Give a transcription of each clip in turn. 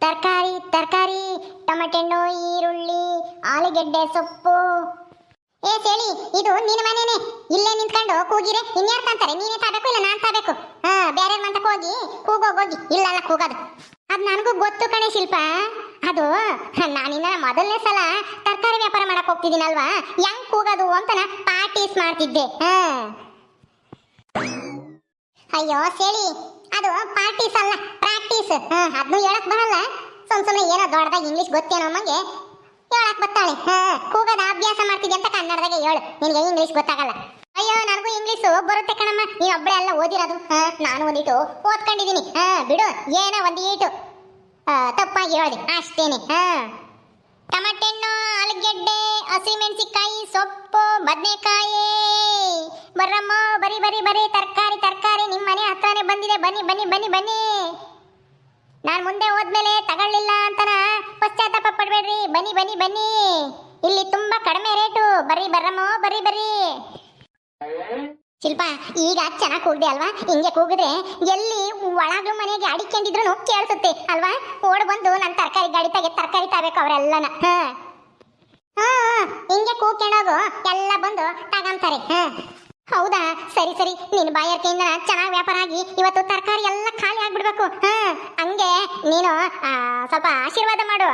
ತರಕಾರಿ ತರಕಾರಿ ಟೊಮೆಟೊ ಹಣ್ಣು ಈರುಳ್ಳಿ, ಆಲೂಗೆಡ್ಡೆ, ಸೊಪ್ಪು. ಏ ಸೇಳಿ ಇದು ನಿನ್ನ ಮನೇನೆ. ಇಲ್ಲೇ ನಿಂತ್ಕೊಂಡು ಕೂಗಿರೆ ಇನ್ಯಾರು ತಂತಾರೆ? ನೀನೇ ತಾಬೇಕು ಇಲ್ಲ ನಾನು ತಾಬೇಕು? ಹಾ ಬೇರೆ ಮಂತಕ್ಕೆ ಹೋಗಿ ಕೂಗೋಗ್ ಹೋಗಿ. ಇಲ್ಲಲ್ಲ, ಕೂಗೋದು. ಅದು ನನಗೂ ಗೊತ್ತು ಕಣೆ ಶಿಲ್ಪ. ಅದು, ನಾನಿನ್ನ ಮೊದಲನೇ ಸಲ ತರಕಾರಿ ವ್ಯಾಪಾರ ಮಾಡಕ್ ಹೋಗ್ತಿದ್ದೀನಲ್ವಾ? ಹೆಂಗ್ ಕೂಗೋದು ಅಂತನ ಪಾರ್ಟೀಸ್ ಮಾಡ್ತಿದ್ದೆ. ಹಾ. ಅಯ್ಯೋ ಸೇಳಿ ಅದು ಪಾರ್ಟೀಸ್ ಅಲ್ಲ ಪ್ರಾಕ್ಟೀಸ್ ಅದನ್ನು ಹೇಳಕ್ ಬರಲ್ಲ. ಸುಮ್ ಸುಮ್ಮನೆ ಏನೋ ದೊಡ್ಡದಾಗ ಇಂಗ್ಲಿಷ್ ಗೊತ್ತೇನೋ ಅಮ್ಮಂಗೆ ಹೇಳಕ್ ಬರ್ತಾಳೆ. ಹಾ ಕೂಗದ ಅಭ್ಯಾಸ ಮಾಡ್ತಿದ್ದೆ ಅಂತ ಕನ್ನಡದಾಗ ಹೇಳು. ನಿನಗೆ ಇಂಗ್ಲಿಷ್ ಗೊತ್ತಾಗಲ್ಲ. ಅಯ್ಯೋ, ನನಗೂ ಇಂಗ್ಲಿಷ್ ಬರುತ್ತೆ ಕಣಮ್ಮ. ನೀ ಒಬ್ಬಳೆ ಎಲ್ಲ ಓದಿರೋದು. ಹಾ ನಾನು ಒಂದಿಟ್ಟು ಓದ್ಕೊಂಡಿದ್ದೀನಿ. ಹಾ ಬಿಡು, ಏನೋ ಒಂದು ಏಟು ತಪ್ಪಾಗಿ ಹೇಳಿ, ಅಷ್ಟೇನೆ. ಹಾ ಟಮಟೆ ಹಣ್ಣು ಆಲೂಗೆಡ್ಡೆ ಹಸಿಮೆಣಸಿಕಾಯಿ ಸೊಪ್ಪು, ಬದನೆಕಾಯಿ. ಬರ್ರಮ್ಮ, ಬರಿ ಬರಿ ಬರಿ, ತರಕಾರಿ. ಬಂದಿದೆ, ಬನ್ನಿ ಬನ್ನಿ ಬನ್ನಿ ಬನ್ನಿ. ನಾನು ಮುಂದೆ ಹೋದ್ಮೇಲೆ ತಗೊಳ್ಳಿಲ್ಲ ಅಂತನ ಪಶ್ಚಾತ್ತಾಪ ಪಡಬೇಡ್ರಿ. ಬನ್ನಿ ಬನ್ನಿ ಬನ್ನಿ. ಇಲ್ಲಿ ತುಂಬಾ ಕಡಿಮೆ ರೇಟು. ಬರ್ರಿ, ಬರ್ರಮ್ಮ, ಬರ್ರಿ ಬರ್ರಿ. ಶಿಲ್ಪ, ಈಗ ಚೆನ್ನಾಗಿ ಕೂಗಿದೆ ಅಲ್ವಾ? ಹಿಂಗೆ ಕೂಗಿದ್ರೆ ಎಲ್ಲಿ ಒಳಗ್ಲು ಮನೆಗೆ ಅಡಿಕೊಂಡಿದ್ರು ಕೇಳಿಸುತ್ತೆ, ಅಲ್ವಾ? ಓಡ್ ಬಂದು ನನ್ನ ತರಕಾರಿ ಗಾಡಿ ತೆಗೆ, ತರಕಾರಿ ತಗಬೇಕು ಅವರೆಲ್ಲನ. ಹಾ. ಹಿಂಗೆ ಕೂಕೊಂಡೋಗು ಎಲ್ಲ ಬಂದು ತಗೊಂತಾರೆ. ಹಾ. ಹೌದಾ? ಸರಿ ಸರಿ. ನಿನ್ನ ಬಾಯರ್ಕೆಯಿಂದ ಚೆನ್ನಾಗಿ ವ್ಯಾಪಾರ ಆಗಿ ಇವತ್ತು ತರಕಾರಿ ಎಲ್ಲ ಖಾಲಿ ಆಗ್ಬಿಡ್ಬೇಕು. ಹಾ ಹಂಗೆ ನೀನು ಆ, ಸ್ವಲ್ಪ ಆಶೀರ್ವಾದ ಮಾಡು.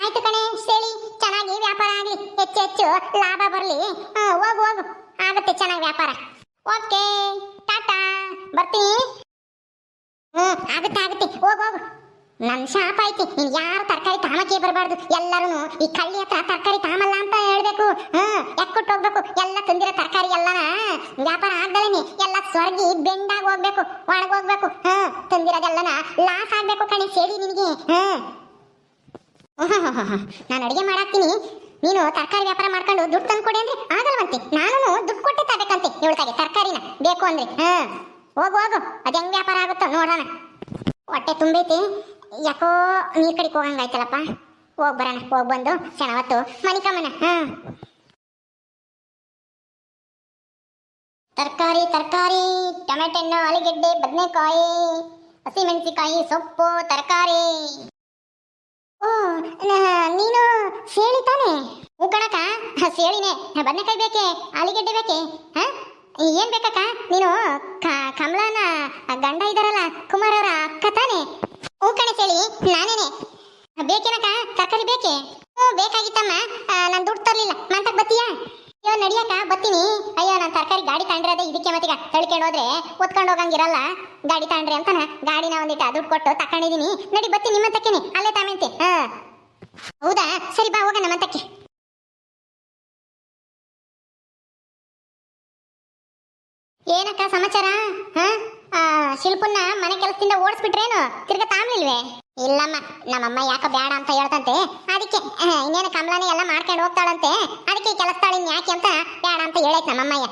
ಆಯ್ತು ಕಣೆ ಹೇಳಿ ಚೆನ್ನಾಗಿ ವ್ಯಾಪಾರ ಆಗಲಿ ಹೆಚ್ಚು ಹೆಚ್ಚು ಲಾಭ ಬರಲಿ. ಹೋಗು ಹೋಗು. ಆಗುತ್ತೆ ಚೆನ್ನಾಗಿ ವ್ಯಾಪಾರ. ಓಕೆ ಟಾಟಾ. ಬರ್ತೀನಿ. ಹ್ಮ್ ಆಗುತ್ತೆ ಆಗುತ್ತೆ. ಹೋಗು ಹೋಗು. ನನ್ ಶಾಪ ಐತಿ, ನೀನ್ ಯಾರು ತರಕಾರಿ ತಾಮಕ್ಕೆ ಬರಬಾರ್ದು ಎಲ್ಲರೂ ಈ ಕಳ್ಳಿ ಹತ್ರ ತರಕಾರಿ ತಾಮಲ್ಲ ಅಂತ ಹೇಳ್ಬೇಕು. ಹ್ಮ್, ಎಕ್ಕುಟ್ಟು ಹೋಗ್ಬೇಕು. ಎಲ್ಲ ತಂದಿರೋ ತರಕಾರಿ ಎಲ್ಲನ ವ್ಯಾಪಾರ ಆಗ್ದಲೇನಿ ಎಲ್ಲ ಸ್ವರ್ಗಿ ಬೆಂಡಾಗಿ ಹೋಗ್ಬೇಕು ಒಣಗೋಗ್ಬೇಕು ಹ್ಮ್, ತಂದಿರೋದೆಲ್ಲನ ಲಾಸ್ ಆಗ್ಬೇಕು ಕಣೆ ಸೇರಿ ನಿನಗೆ. ಹ್ಮ್. ನಾನು ಅಡಿಗೆ ಮಾಡಾಕ್ತೀನಿ. ನೀನು ತರಕಾರಿ ವ್ಯಾಪಾರ ಮಾಡ್ಕೊಂಡು ದುಡ್ಡು ತಂದು ಕೊಡಿ ಅಂದ್ರೆ ಆಗಲ್ವಂತೆ ನಾನು ದುಡ್ಡು ಕೊಟ್ಟೆ ತರಬೇಕಂತೆ ಇವಳಿಗೆ ತರಕಾರಿನ ಬೇಕು ಅಂದ್ರೆ. ಹ್ಮ್, ಹೋಗು ಹೋಗು. ಅದು ಹೆಂಗ್ ವ್ಯಾಪಾರ ಆಗುತ್ತೋ ನೋಡೋಣ. ಹೊಟ್ಟೆ ತುಂಬೈತಿ. ಯಾಕೋ ನೀರ್ ಕಡೆಗೆ ಹೋಗಂಗಾಯ್ತಲ್ಲಪ್ಪ ಹೋಗ್ ಬರೋಣ ಹೋಗ್ ಬಂದು ಚೆನ್ನಾವತ್ತು ಮನಿಕಮ್ಮನ ಹಾ. ತರಕಾರಿ ತರಕಾರಿ ಟೊಮೆಟೊ ಹಣ್ಣು ಆಲೂಗೆಡ್ಡೆ ಬದನೆಕಾಯಿ ಹಸಿಮೆಣಸಿಕಾಯಿ ಸೊಪ್ಪು ತರಕಾರಿ. ಓ ನೀನು ಸೇಳಿ ತಾನೆ? ಹ, ಸೇಳಿನೇ ಬದನೆಕಾಯಿ ಬೇಕೆ ಆಲೂಗೆಡ್ಡೆ ಬೇಕೆ ಹಾ? ಏನ್ ಬೇಕಕ್ಕ? ನೀನು ಕಮಲನ ಗಂಡ ಇದಾರಲ್ಲ ಸೇಳಿ ನಾನೇನೆ. ಬೇಕೇನಕ್ಕ? ತರಕಾರಿ ಬೇಕೆ? ಹ್ಞೂ ಬೇಕಾಗಿತ್ತಮ್ಮ. ನಾನು ದುಡ್ಡು ತರಲಿಲ್ಲ. ಮಂತಕ್ಕೆ ಬತ್ತೀಯಾ? ಅಯ್ಯೋ, ನಡಿಯಕ್ಕ, ಬತ್ತೀನಿ. ಅಯ್ಯೋ, ನಾನು ತರಕಾರಿ ಗಾಡಿ ತಗೊಂಡಿರೋದೇ, ಇದಕ್ಕೆ ಮತ್ತೀಗ ತಳ್ಕೊಂಡು ಹೋದ್ರೆ ಒತ್ಕೊಂಡು ಹೋಗಂಗಿರಲ್ಲ. ಗಾಡಿ ತಗೊಂಡ್ರಿ ಗಾಡಿ ಗಾಡಿನ ಒಂದಿಟ್ಟ ದುಡ್ಡು ಕೊಟ್ಟು ತಕೊಂಡಿದೀನಿ. ನಡಿ, ಬತ್ತೀನಿ ನಿಮ್ಮ ತಕ್ಕೇನೆ ಅಲ್ಲೇ ತಾಮಂತೆ ಹಾ. ಹೌದಾ? ಸರಿ, ಬಾ, ಹೋಗೋಣ ಮಂತಕ್ಕೆ ಏನಕ್ಕ ಸಮಾಚಾರ? ಹಾ? ಶಿಲ್ಪನ್ನ ಮನೆ ಕೆಲಸದಿಂದ ಓಡಿಸ್ಬಿಟ್ರೇನು? ತಿರ್ಗ ತಾಮ್ಲಿಲ್ವೇ ಇಲ್ಲಮ್ಮ, ನಮ್ಮಮ್ಮ ಯಾಕೋ ಬೇಡ ಅಂತ ಹೇಳ್ತಂತೆ. ಅದಕ್ಕೆ ಇನ್ನೇನು ಕಮಲಾನೇ ಎಲ್ಲ ಮಾಡ್ಕೊಂಡು ಹೋಗ್ತಾಳಂತೆ. ಅದಕ್ಕೆ ಕೆಲಸತಾಳಿ ಯಾಕೆ ಅಂತ ಬೇಡ ಅಂತ ಹೇಳೈತೆ ನಮ್ಮಮ್ಮಯ್ಯ.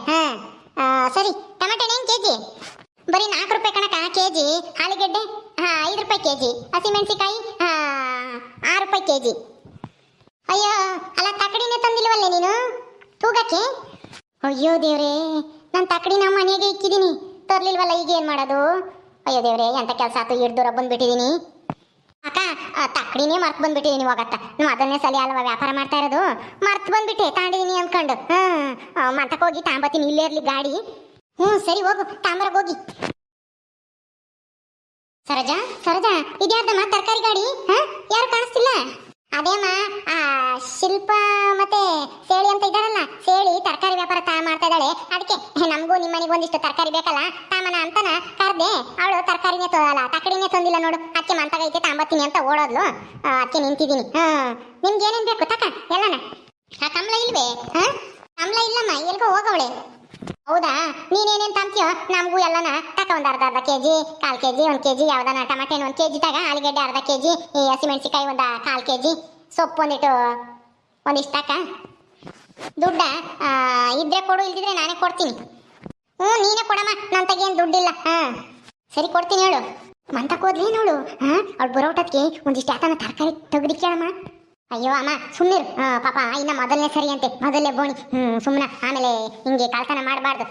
ಹಾ ಸರಿ, ಟೊಮೆಟೊ ಹೆಂಗ್ ಕೆಜಿ? ಬರೀ ನಾಲ್ಕು ರೂಪಾಯಿ ಕಣಕ, ಕೆಜಿ. ಆಲೂಗೆಡ್ಡೆ, ಹಾಂ, ಐದು ರೂಪಾಯಿ ಕೆಜಿ. ಹಸಿಮೆಣಸಿಕಾಯಿ ಹಾ, ಆರು ರೂಪಾಯಿ ಕೆಜಿ. ಅಯ್ಯೋ, ಅಲ್ಲ ತಕಡಿನೇ ತಂದಿಲ್ವಲ್ಲೇ ನೀನು? ತೂಗಕ್ಕೆ? ಅಯ್ಯೋ ದೇವ್ರೇ, ನಾನು ತಕಡಿ ನಮ್ಮ ಮನೆಗೆ ಇಕ್ಕಿದ್ದೀನಿ. ತರ್ಲಿಲ್ವಲ್ಲ, ಈಗ ಏನ್ ಮಾಡೋದು? ಅಯ್ಯೋ ದೇವ್ರೆ, ಎಂತ ಕೆಲಸ ಆತು? ಇಡ್ ದೂರ ಬಂದ್ಬಿಟ್ಟಿದ್ದೀನಿ ಅಕ್ಕ ತಕ್ಕಡಿನೇ ಮರ್ತು ಮರ್ತ್ ಇವಾಗತ್ತ. ನೀವು ಅದನ್ನೇ ಸಲ ಅಲ್ವಾ ವ್ಯಾಪಾರ ಮಾಡ್ತಾ ಇರೋದು? ಮರ್ತ್ ಬಂದ್ಬಿಟ್ಟೆ, ತಾಂಡಿದೀನಿ ಅನ್ಕೊಂಡು. ಹ್ಮ್ ಮಂತಕ್ಕೆ ಹೋಗಿ ತಾಂಬತ್ತೀನಿ, ಇಲ್ಲೇ ಇರ್ಲಿ ಗಾಡಿ. ಹ್ಮ್, ಸರಿ ಹೋಗು ತಾಂಬರಕ್ಕೆ ಹೋಗಿ. ಸರೋಜಾ ಸರೋಜಾ, ಇದ್ಯಾರ್ದಮ್ಮ ತರಕಾರಿ ಗಾಡಿ? ಹ? ಯಾರು ಕಾಣಿಸ್ತಿಲ್ಲ? ಅದೇಮ್ಮ, ಆ, ಶಿಲ್ಪ ಮತ್ತೆ ಸೇಳಿ ಅಂತ ಇದ್ದಾರಲ್ಲ, ಸೇಳಿ ತರಕಾರಿ ವ್ಯಾಪಾರ ತಾ ಮಾಡ್ತಾ ಇದ್ದಾಳೆ. ಅದಕ್ಕೆ ನಮಗೂ ನಿಮ್ಮ ಮನೆಗೆ ಒಂದಿಷ್ಟು ತರಕಾರಿ ಬೇಕಲ್ಲ, ತಾಮನ ಅಂತನ ಕರ್ದೆ. ಅವಳು ತರಕಾರಿನೇ ಅಲ್ಲ ತಕಡಿನೇ ತಂದಿಲ್ಲ ನೋಡು. ಅದಕ್ಕೆ ಮಂತಾಗೈತೆ ತಾಂಬತ್ತೀನಿ ಅಂತ ಓಡೋದ್ಲು. ಅದಕ್ಕೆ ನಿಂತಿದ್ದೀನಿ. ಹಾ ನಿಮ್ಗೆ ಏನೇನು ಬೇಕು, ತಕ, ಎಲ್ಲನ? ಕಮಲ ಇಲ್ವೇ? ಹಾ ಕಮಲ ಇಲ್ಲಮ್ಮ, ಎಲ್ಗೋ ಹೋಗವಳೆ. ಹೌದಾ? ನೀನೇನೇನ್ ತಂತೀಯೋ ನಮಗೂ ಎಲ್ಲನ ತಕ ಒಂದ್ ಅರ್ಧ ಅರ್ಧ ಕೆಜಿ, ಕಾಲ್ ಕೆಜಿ, ಒಂದ್ ಕೆಜಿ, ಯಾವ್ದಾನ ಟಮಾಟೆ ಒಂದ್ ಕೆಜಿ ತಗ, ಆಲೂಗಡ್ಡೆ ಅರ್ಧ ಕೆಜಿ, ಈ ಹಸಿಮೆಣಸಿಕಾಯಿ ಒಂದ ಕಾಲ್ ಕೆಜಿ, ಸೊಪ್ಪು ಒಂದಿಟ್ಟು ಒಂದಿಷ್ಟು ತಕ. ದುಡ್ಡ ಇದ್ರೆ ಕೊಡು, ಇಲ್ದಿದ್ರೆ ನಾನೇ ಕೊಡ್ತೀನಿ. ಹ್ಞೂ ನೀನೇ ಕೊಡಮ್ಮ ನನ್ನ ತಗೇನು ದುಡ್ಡಿಲ್ಲ. ಹಾಂ. ಸರಿ, ಕೊಡ್ತೀನಿ ಹೇಳು. ಮಂತಕ್ಕೆ ಹೋದ್ಲಿ ನೋಡು. ಹಾಂ, ಅವ್ಳು ಬರೋಟಕ್ಕೆ ಒಂದಿಷ್ಟು ಯಾತನ ತರಕಾರಿ ತೆಗ್ದಿಕ್ಕೇಳಮ್ಮ ಕೇಳಮ್ಮ. ಅಯ್ಯೋ, ಅಮ್ಮ ಸುಮ್ಮನಿರು ಪಾಪ, ಇನ್ನ ಮೊದಲನೇ ಸರಿ ಅಂತೆ. ಮೊದಲನೇ ಬೋಣಿ. ಹ್ಮ್ ಸುಮ್ಮನೆ ಆಮೇಲೆ ಹಿಂಗೆ ಕಳ್ತನ ಮಾಡಬಾರ್ದು.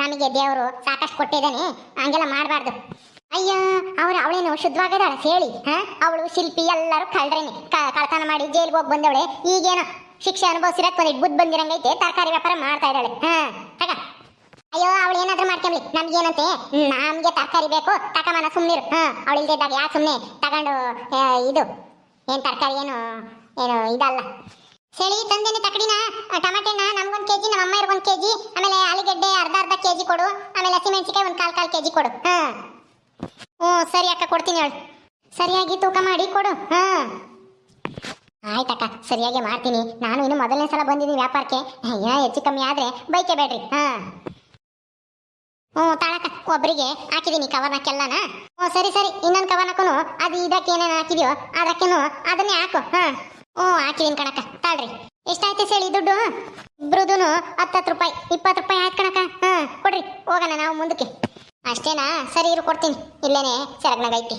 ನಮಗೆ ದೇವರು ಸಾಕಷ್ಟು ಕೊಟ್ಟಿದ್ದಾನೆ. ಹಂಗೆಲ್ಲ ಮಾಡಬಾರ್ದು. ಅಯ್ಯ, ಅವ್ರು ಅವಳೇನು ಶುದ್ಧವಾಗದಾಳ ಹೇಳಿ, ಹಾ? ಅವಳು ಶಿಲ್ಪಿ, ಎಲ್ಲರೂ ಕಳ್ರೇನೆ. ಕಳ್ತನ ಮಾಡಿ ಜೈಲ್ಗೆ ಹೋಗಿ ಬಂದವಳೆ. ಈಗೇನು ಶಿಕ್ಷೆ ಅನುಭವಿಸಿರಕ್ ಒಂದು ಬುದ್ಧಿ ಬಂದಿರಂಗೈತೆ. ತರಕಾರಿ ವ್ಯಾಪಾರ ಮಾಡ್ತಾ ಇದ್ದಾಳೆ. ಹಾ ಅಯ್ಯೋ, ಅವಳು ಏನಾದ್ರೂ ಮಾಡ್ಕೊಂಬ್ಲಿ ನಮ್ಗೇನಂತೆ? ನಮ್ಗೆ ತರಕಾರಿ ಬೇಕು. ತಕಮನ ಸುಮ್ಮನಿರು ಹಾ ಅವಳು ಇಲ್ದಿದ್ದಾಗ ಯಾಕೆ ಸುಮ್ಮನೆ ತಗೊಂಡು ಇದು ಏನ್ ತರಕಾರಿ ಏನು? ಏನು ಇದಲ್ಲ. ಸರಿ ತಂದೇನೆ ತಕಡಿನ ಟಮಾಟೆನ ನಮ್ಗೊಂದು ಕೆಜಿ, ನಮ್ಮ ಅಮ್ಮ ಒಂದು ಕೆಜಿ, ಆಮೇಲೆ ಆಲೂಗೆಡ್ಡೆ ಅರ್ಧ ಅರ್ಧ ಕೆ ಜಿ ಕೊಡು, ಆಮೇಲೆ ಹಸಿಮೆಣಸಿಕಾಯಿ ಒಂದು ಕಾಲು ಕಾಲು ಕೆ ಜಿ ಕೊಡು. ಹಾಂ. ಹ್ಞೂ, ಸರಿ ಅಕ್ಕ, ಕೊಡ್ತೀನಿ ಹೇಳು. ಸರಿಯಾಗಿ ತೂಕ ಮಾಡಿ ಕೊಡು. ಹಾಂ. ಆಯ್ತಕ್ಕ ಸರಿಯಾಗಿ ಮಾಡ್ತೀನಿ. ನಾನು ಇನ್ನು ಮೊದಲನೇ ಸಲ ಬಂದಿದ್ದೀನಿ ವ್ಯಾಪಾರಕ್ಕೆ. ಹೆಚ್ಚು ಕಮ್ಮಿ ಆದರೆ ಬೈಕೆ ಬೇಡ್ರಿ. ಹಾ. ಹ್ಞೂ, ತಾಳಕ ಒಬ್ಬರಿಗೆ ಹಾಕಿದ್ದೀನಿ ಕವರ್ನಕ್ಕೆಲ್ಲನ ಹ್ಞೂ, ಸರಿ ಸರಿ, ಇನ್ನೊಂದು ಕವರ್ನಕ್ಕೂ ಅದು ಇದಕ್ಕೆ ಏನೇನು ಹಾಕಿದ್ಯೋ ಅದಕ್ಕೇನು ಅದನ್ನೇ ಹಾಕು, ಹಾಂ. ಹ್ಞೂ ಹಾಕಿದ್ದೀನಿ ಕಣಕ್ಕ, ತಾಳ್ರಿ. ಎಷ್ಟಾಯ್ತು ಹೇಳಿ ದುಡ್ಡು? ಇಬ್ರದೂನು ಹತ್ತತ್ತು ರೂಪಾಯಿ, ಇಪ್ಪತ್ತು ರೂಪಾಯಿ ಆಯ್ತು ಕಣಕ್ಕ, ಹಾ, ಕೊಡ್ರಿ, ಹೋಗೋಣ ನಾವು ಮುಂದಕ್ಕೆ. ಅಷ್ಟೇನಾ? ಸರಿ ಇರು, ಕೊಡ್ತೀನಿ. ಇಲ್ಲೇನೆ ಸರಗ್ನಾಗೈತಿ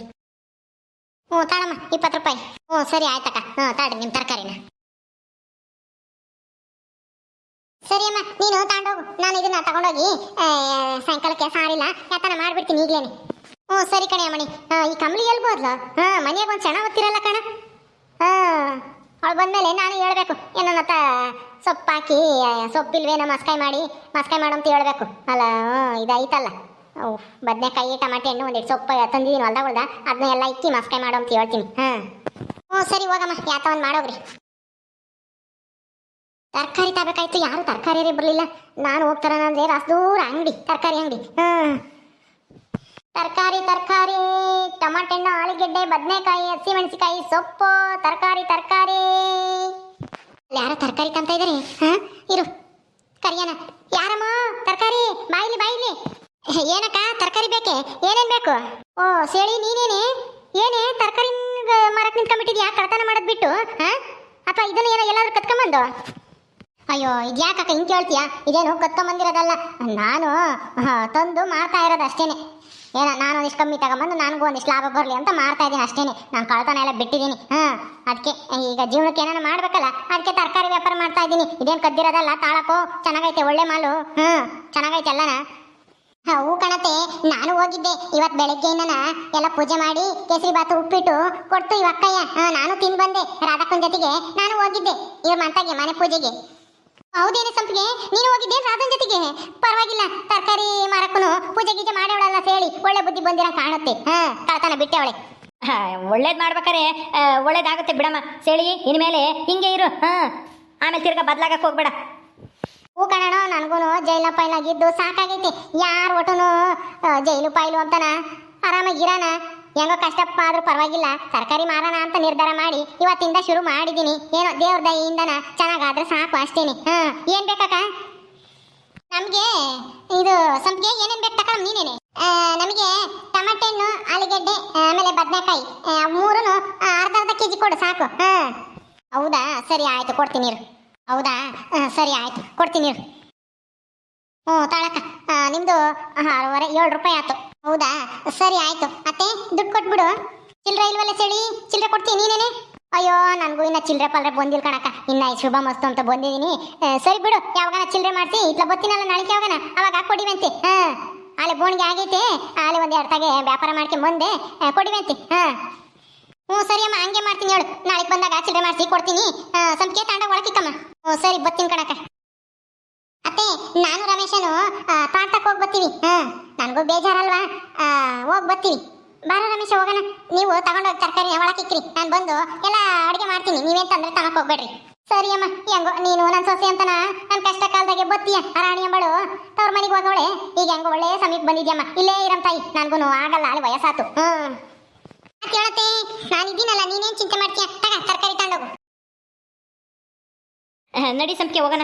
ಹ್ಞೂ, ತಾಳಮ್ಮ, ಇಪ್ಪತ್ತು ರೂಪಾಯಿ. ಹ್ಞೂ, ಸರಿ, ಆಯ್ತಕ್ಕ. ಹ್ಞೂ, ತಾಳ್ರಿ ನಿಮ್ಮ ತರಕಾರಿನ. ಸರಿ ಅಮ್ಮ, ನೀನು ತಗೊಂಡೋಗು ನಾನು ಇದನ್ನ ತಗೊಂಡೋಗಿ ಸಾಯಂಕಾಲಕ್ಕೆ ಸಾರಿಲ್ಲ. ಯಾತನ ಮಾಡ್ಬಿಡ್ತೀನಿ ಈಗಲೇನೆ ಹ್ಞೂ, ಸರಿ ಕಣೆ ಅಮ್ಮಣಿ. ಈ ಕಮಲಿ ಎಲ್ಬೋದ್ಲು ಹಾ ಮನೆಯಾಗ ಒಂದು ಚೆನ್ನಾಗಿ ಓದ್ತಿರಲ್ಲ ಕಣ. ಹಾ ಅವಳು ಬಂದ್ಮೇಲೆ ನಾನು ಹೇಳಬೇಕು. ಏನನ್ನ ಸೊಪ್ಪು ಹಾಕಿ ಸೊಪ್ಪಿಲ್ವೇನೋ ಮಸ್ಕಾಯಿ ಮಾಡಿ, ಮಸ್ಕಾಯಿ ಮಾಡು ಅಂತ ಹೇಳಬೇಕು. ಅಲ್ಲ, ಹ್ಞೂ ಓ ಬದನೆಕಾಯಿ, ಟಮಾಟೆ ಹಣ್ಣು ಒಂದಿಟ್ಟು ಸೊಪ್ಪು ತಂದಿದ್ದೀನಿ ಹೊಲ್ದಾಗ ಹೊಲ್ದ ಅದನ್ನ ಎಲ್ಲ ಇಕ್ಕಿ ಮಸ್ಕಾಯಿ ಮಾಡು ಅಂತ ಹೇಳ್ತೀನಿ. ಹಾಂ ಹ್ಞೂ, ಸರಿ ಹೋಗಮ್ಮ ಯಾತ ಒಂದು ಮಾಡೋಗ್ರಿ. ತರಕಾರಿ ತರಬೇಕಾಯ್ತು, ಯಾರು ತರಕಾರಿ ಬರಲಿಲ್ಲ. ನಾನು ಹೋಗ್ತಾರ ಅಂದ್ರೆ ದೂರ ಅಂಗಡಿ, ತರಕಾರಿ ಅಂಗಡಿ. ತರಕಾರಿ ತರಕಾರಿ, ಟಮಾಟೆ ಹಣ್ಣು, ಆಲೂಗೆಡ್ಡೆ, ಬದನೆಕಾಯಿ ಹಸಿಮೆಣಸಿಕಾಯಿ ಸೊಪ್ಪು, ತರಕಾರಿ ತರಕಾರಿ. ಯಾರ ತರಕಾರಿ ತಂತ ಇದ್ದಾರೆ ಹಾ, ಇರು. ಕರಿಯನ ಯಾರಮ್ಮ? ತರಕಾರಿ, ಬಾಯಿಲಿ ಬಾಯಿಲಿ. ಏನಕ್ಕ, ತರಕಾರಿ ಬೇಕೆ? ಏನೇನ್ ಬೇಕು? ಓ, ಸೇಳಿ, ನೀನೇನೆ? ಏನೇ ತರಕಾರಿ ಮಾರಕ್ಕೆ ನಿಂತ್ಕೊಂಡ್ಬಿಟ್ಟಿದ್ಯಾ? ಕಳ್ತನ ಮಾಡೋದು ಬಿಟ್ಟು, ಹಾ? ಅಥವಾ ಇದನ್ನ ಏನೋ ಎಲ್ಲಾದ್ರೂ ಕತ್ಕೊಂಬಂದು ಅಯ್ಯೋ ಇದ್ಯಾಕಕ್ಕ ಹಿಂಗೆ ಕೇಳ್ತೀಯಾ? ಇದೇನು ಕತ್ಕೊಂಬಂದಿರೋದಲ್ಲ ನಾನು ತಂದು ಮಾಡ್ತಾ ಇರೋದು ಅಷ್ಟೇನೆ. ಏನ ನಾನು ಒಂದಿಷ್ಟು ಕಮ್ಮಿ ತಗೊಂಬಂದು ನನಗೂ ಒಂದಿಷ್ಟು ಲಾಭ ಬರಲಿ ಅಂತ ಮಾಡ್ತಾ ಇದ್ದೀನಿ ಅಷ್ಟೇನೆ. ನಾನು ಕಳ್ತನ ಎಲ್ಲ ಬಿಟ್ಟಿದ್ದೀನಿ. ಹಾಂ ಅದಕ್ಕೆ ಈಗ ಜೀವನಕ್ಕೆ ಏನಾನ ಮಾಡಬೇಕಲ್ಲ ಅದಕ್ಕೆ ತರಕಾರಿ ವ್ಯಾಪಾರ ಮಾಡ್ತಾ ಇದ್ದೀನಿ. ಇದೇನು ಕದ್ದಿರೋದಲ್ಲ ತಾಳಕೋ ಚೆನ್ನಾಗೈತೆ ಒಳ್ಳೆ ಮಾಲು. ಹ್ಞೂ ಚೆನ್ನಾಗೈತೆ ಎಲ್ಲನ. ಹಾ, ಕಣತೆ ನಾನು ಹೋಗಿದ್ದೆ. ಇವತ್ ಬೆಳಗ್ಗೆಯಿಂದನ ಎಲ್ಲ ಪೂಜೆ ಮಾಡಿ ಕೇಸರಿ ಬಾತು ಉಪ್ಪಿಟ್ಟು ಕೊಡ್ತು ಇವಕ್ಕಯ್ಯ ನಾನು ತಿಂದು ಬಂದೆ. ರಾಧಕ್ಕನ ಜೊತೆಗೆ ನಾನು ಹೋಗಿದ್ದೆ ಇವ್ರ ಮಂತಾಗೆ ಮನೆ ಪೂಜೆಗೆ. ಹೌದೇನೆ ಸಂಪಿಗೆ ನೀನು ಹೋಗಿದ್ದೆ ರಾಧನ್ ಜೊತೆಗೆ? ಪರವಾಗಿಲ್ಲ ತರಕಾರಿ ಮಾರಕ್ಕೂ ಪೂಜೆ ಗೀಜೆ ಮಾಡವಳಲ್ಲ ಸೇಳಿ ಒಳ್ಳೆ ಬುದ್ಧಿ ಬಂದಿರ ಕಾಣುತ್ತೆ. ಹಾ ಕಳ್ತನ ಬಿಟ್ಟವಳೆ. ಅವಳೆ ಒಳ್ಳೇದ್ ಮಾಡ್ಬೇಕಾರೆ ಒಳ್ಳೇದಾಗುತ್ತೆ ಬಿಡಮ್ಮ. ಸೇಳಿ ಇನ್ಮೇಲೆ ಹಿಂಗೆ ಇರು ಹಾ. ಆಮೇಲೆ ತಿರ್ಗಾ ಬದಲಾಗಕ್ಕೆ ಹೋಗ್ಬೇಡ. ಹೂ ಕಣಣ ನನಗೂ ಜೈಲ ಪೈಲಾಗಿದ್ದು ಸಾಕಾಗೈತಿ. ಯಾರು ಒಟ್ಟನು ಜೈಲು ಪೈಲು ಅಂತನ? ಆರಾಮಾಗಿರಾನ ಹೆಂಗೋ ಕಷ್ಟಪ್ಪ ಆದ್ರೂ ಪರವಾಗಿಲ್ಲ. ತರಕಾರಿ ಮಾರೋಣ ಅಂತ ನಿರ್ಧಾರ ಮಾಡಿ ಇವತ್ತಿಂದ ಶುರು ಮಾಡಿದ್ದೀನಿ. ಏನೋ ದೇವ್ರ ದಯೆಯಿಂದನ? ಚೆನ್ನಾಗಾದ್ರೆ ಸಾಕು ಅಷ್ಟೇನೆ. ಹಾ, ಏನ್ ಬೇಕಕ್ಕ? ನಮಗೆ ಇದು ಸಂಪಿಗೆ ಏನೇನ್ ಬೇಕು ತಗೊಳಮ್ ನೀನೇನೆ? ನಮಗೆ ಟಮಾಟೆ ಹಣ್ಣು, ಆಲೂಗೆಡ್ಡೆ ಆಮೇಲೆ ಬದನೆಕಾಯಿ. ಮೂರೂ ಅರ್ಧ ಅರ್ಧ ಕೆಜಿ ಕೊಡು, ಸಾಕು. ಹಾ. ಹೌದಾ? ಸರಿ, ಆಯ್ತು, ಕೊಡ್ತೀನಿ ಹೌದಾ? ಸರಿ, ಆಯ್ತು, ಕೊಡ್ತೀನಿ ಹ್ಞೂ ತಾಳಕ್ಕ. ನಿಮ್ಮದು ಆರೂವರೆ ಏಳು ರೂಪಾಯಿ ಆಯ್ತು. ಹೌದಾ? ಸರಿ ಆಯ್ತು. ಅತ್ತೆ, ದುಡ್ಡು ಕೊಟ್ಬಿಡು. ಚಿಲ್ಲರೆ ಇಲ್ವಲ್ಲ ಚಳಿ? ಚಿಲ್ಲರೆ ಕೊಡ್ತೀನಿ ನೀನೇನೆ? ಅಯ್ಯೋ, ನನಗೂ ಇನ್ನ ಚಿಲ್ಲರೆ ಪಲ್ರೆ ಬಂದಿಲ್ಲ ಕಣಕ್ಕ. ಇನ್ನ ಈ ಶುಭ ಮಸ್ತು ಅಂತ ಬಂದಿದ್ದೀನಿ. ಸರಿ ಬಿಡು ಯಾವಾಗ ಚಿಲ್ಲರೆ ಮಾಡಿಸಿ ಇಟ್ಲ ಬತ್ತಿನಲ್ಲ ನಾಳೆ ಯಾವಾಗ ಅವಾಗ ಕೊಡಿವಂತೆ. ಹಾ. ಅಲ್ಲಿ ಬೋಣಿಗೆ ಆಗೈತೆ. ಆಲೆ ಒಂದು ಎರಡು ತಾಗೆ ವ್ಯಾಪಾರ ಮಾಡ್ಕೊಂಡ್ ಬಂದೆ. ಕೊಡಿವಂತೆ. ಹಾ. ಹ್ಞೂ, ಸರಿ ಅಮ್ಮ, ಹಂಗೆ ಮಾಡ್ತೀನಿ ಹೇಳು. ನಾಳೆ ಬಂದಾಗ ಚಿಲ್ಲರೆ ಮಾಡಿಸಿ ಕೊಡ್ತೀನಿ. ಸಂಪಿಗೆ ತಾಂಡ ಒಳಕಿಕ್ಕಮ್ಮ ಹ್ಞೂ, ಸರಿ, ಬರ್ತೀನಿ ಕಣಕ್ಕ. ಅತ್ತೆ ನಾನು ರಮೇಶನು ತೋಟಕ್ಕೆ ಹೋಗಿ ಬರ್ತೀವಿ ಹಾ, ನನಗೂ ಬೇಜಾರಲ್ವಾ? ಹೋಗಿ ಬರ್ತೀವಿ ಬಾರ ರಮೇಶ, ಹೋಗೋಣ. ನೀವು ತಗೊಂಡೋಗಿ ತರಕಾರಿ ಒಳಕಿಕ್ರಿ ನಾನು ಬಂದು ಎಲ್ಲ ಅಡುಗೆ ಮಾಡ್ತೀನಿ. ನೀವೇ ತಂದ್ರೆ ತನಕ ಹೋಗ್ಬೇಡ್ರಿ. ಸರಿ ಅಮ್ಮ, ಹೆಂಗೋ, ನೀನು ನನ್ನ ಸೊಸೆ ಅಂತನ? ನನ್ನ ಕಷ್ಟ ಕಾಲದಾಗೆ ಬತ್ತೀಯ. ರಾಣಿ ಅಂಬಳು, ತವ್ರ ಮನೆಗೆ ಹೋಗೋಳೆ ಈಗ ಹೆಂಗೋ ಒಳ್ಳೆ ಸಮಯಕ್ಕೆ ಬಂದಿದ್ಯಮ್ಮ. ಇಲ್ಲೇ ಇರಮ್ಮ ತಾಯಿ. ನನಗೂ ಆಗಲ್ಲ, ಅಲ್ಲಿ ವಯಸ್ಸಾತು. ಹ್ಞೂ ಕೇಳತ್ತೆ ನಾನು ನೀನೇನು ಚಿಂತೆ ಮಾಡ್ತೀಯ? ತಗ, ತರಕಾರಿ ತಗೊಂಡೋಗು. ನಡಿ ಸಂಪಿಗೆ ಹೋಗೋಣ.